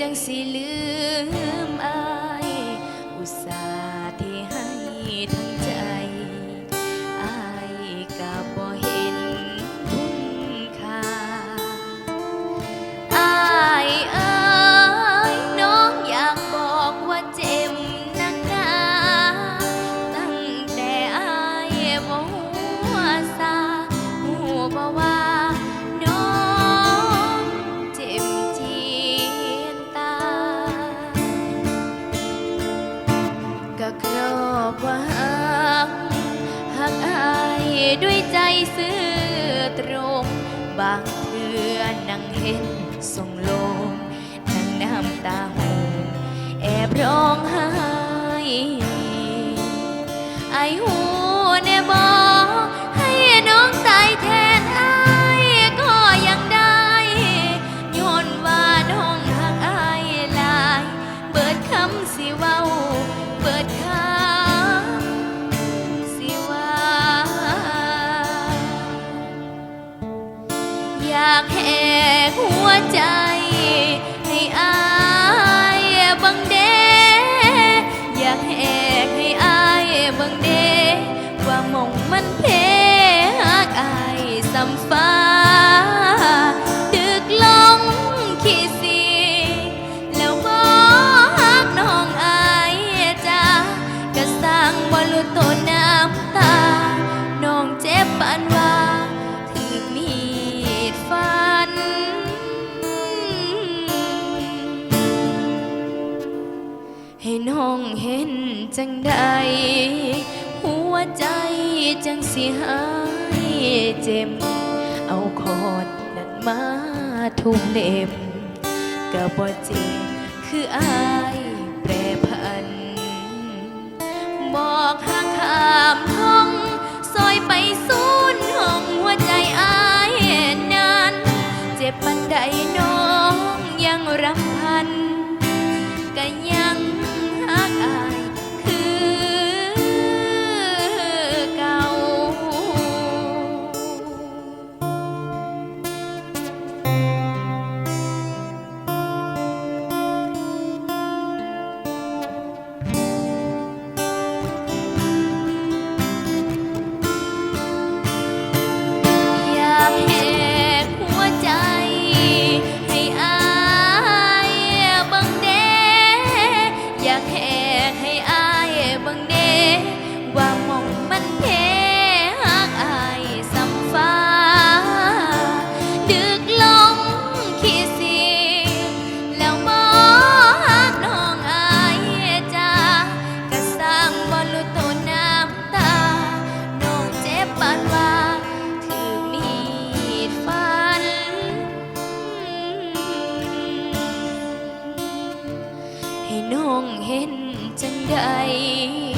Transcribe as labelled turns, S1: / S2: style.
S1: จังสิลืมอาย อุตส่าห์ที่ให้ทั้งางเทือนั่งเห็นส่งลมนั่งน้ำตาหูแอบร้องไห้ไอหู อยากแหกหัวใจ ให้อายบังเด อยากแหกให้อายบังเด ว่ามองมันเพ้หากอายสัมฟ้า จังใดหัวใจจังสิหายเจ็บ เอาคอดนั้นมาทุ่มเล็บก็บ่เจ็บคืออายแปรพัน บอกหักขามท้องซอยไปสูนห้องหัวใจอายนั้น เจ็บปันใดน้องยังรำพันกัน จังใด